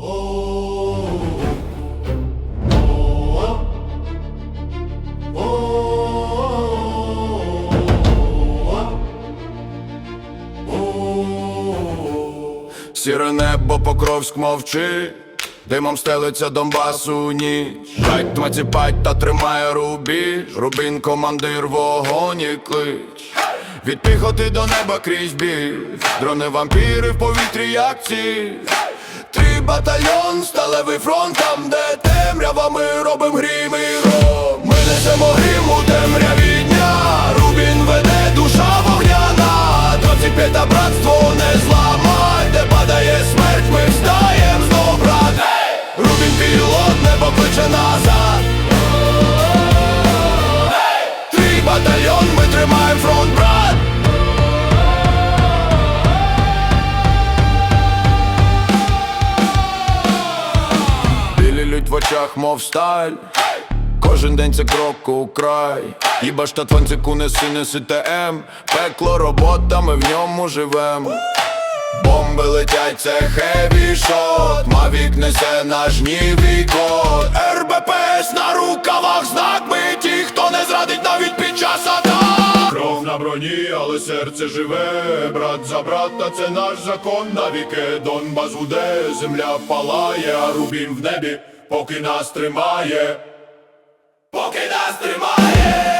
Сіре небо Покровськ мовчи, димом стелиться Донбасу ніч. Жать маціпать та тримає рубіж, рубін командир вогоні клич, від піхоти до неба крізь бій, дрони вампіри в повітрі, як ціль. Три батальйон, сталевий фронт, там, де темрява, ми робим грім і гром. Ми несемо грім у темряві дня, Рубін веде душа вогняна, Двадцять та братство не зламай, де падає смерть, ми встаєм знов, брат. Рубін пілот, небо кличе назад. Твій батальйон, ми тримаємо фронт, брат. Лють в очах, мов сталь. Кожен день це крок у край. Їба штатванцику неси, неси ТМ Пекло робота, ми в ньому живем. Бомби летять, це хеві шот Мавік несе наш нівій код. РБПС на рукавах знак Ми ті, хто не зрадить навіть під час атак. Кров на броні, але серце живе. Брат за брата, це наш закон. Навіки Донбас гуде, земля палає, а рубін в небі, поки нас тримає. Поки нас тримає